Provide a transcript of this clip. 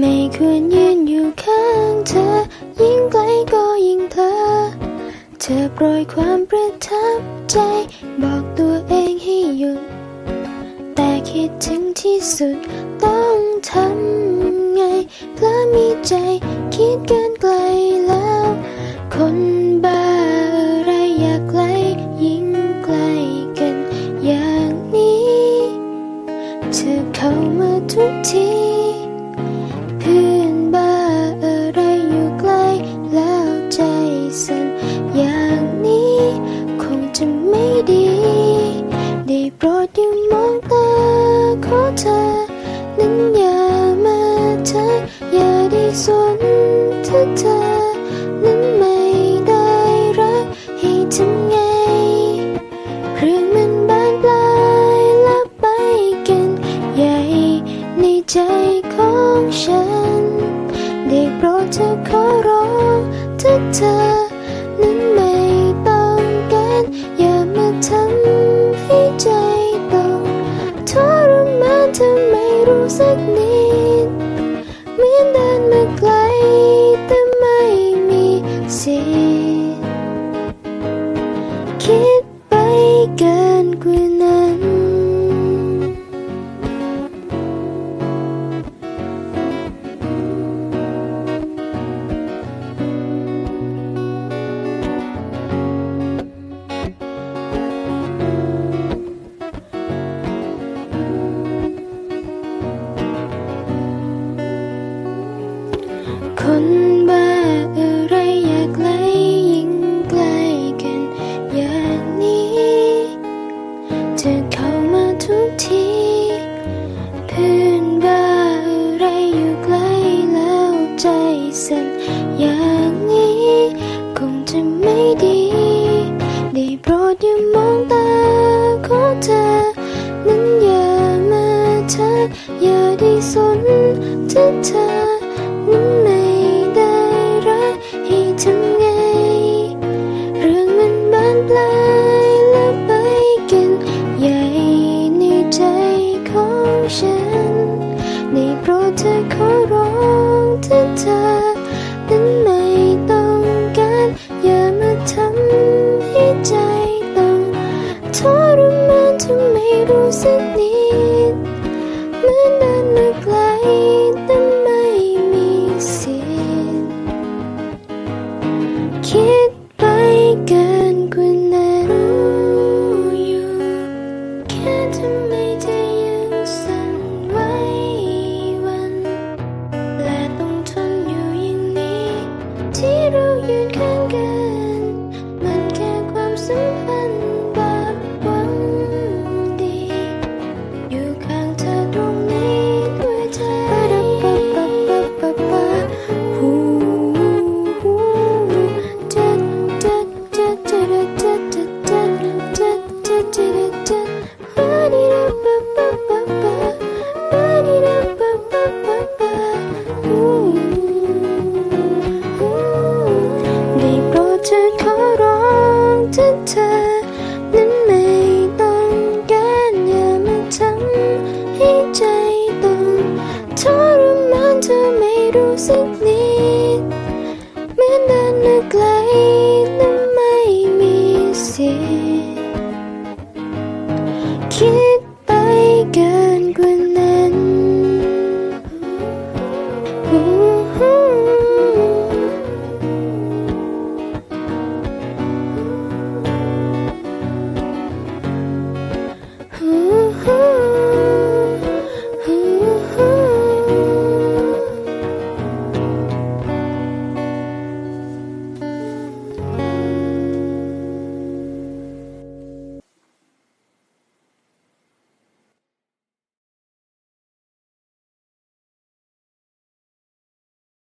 ไม่ควรยืนอยู่ข้างเธอ ยิ่งไกลก็ยิ่งเพลอเธอโปรยความประทับใจ บอกตัวเองให้หยุด แต่คิดถึงที่สุดต้องทำไงเพราะมีใจคิดเกินไกลแล้ว คนบ้าอะไรอยากไกลยิ่งไกลกันอย่างนี้ เธอเข้ามาทุกที เธอนั้นไม่ได้รักให้ทำไง เรื่องมันบานปลายและไปกันใหญ่ในใจของฉัน ได้โปรดเธอขอร้องถ้าเธอนั้นไม่ต้องการอย่ามาทำให้ใจต้องทรมานเธอไม่รู้สักนิด คิดไปเกินกว่า เธอนั้นไม่ได้รักให้ทำไง เรื่องมันบานปลายและไปกันใหญ่ในใจของฉันได้โปรดเธอขอร้องถ้าเธอนั้นไม่ต้องการอย่ามาทำให้ใจต้องทรมานเธอไม่รู้สักนิดเหมือนเดินมาไกล นั้นไม่ต้งการอย่ามาทำให้ใจต้องทรมานเธอไม่รู้สึกนิดเหมือนเดินมไกลและไม่มีสิคิดไปเกิน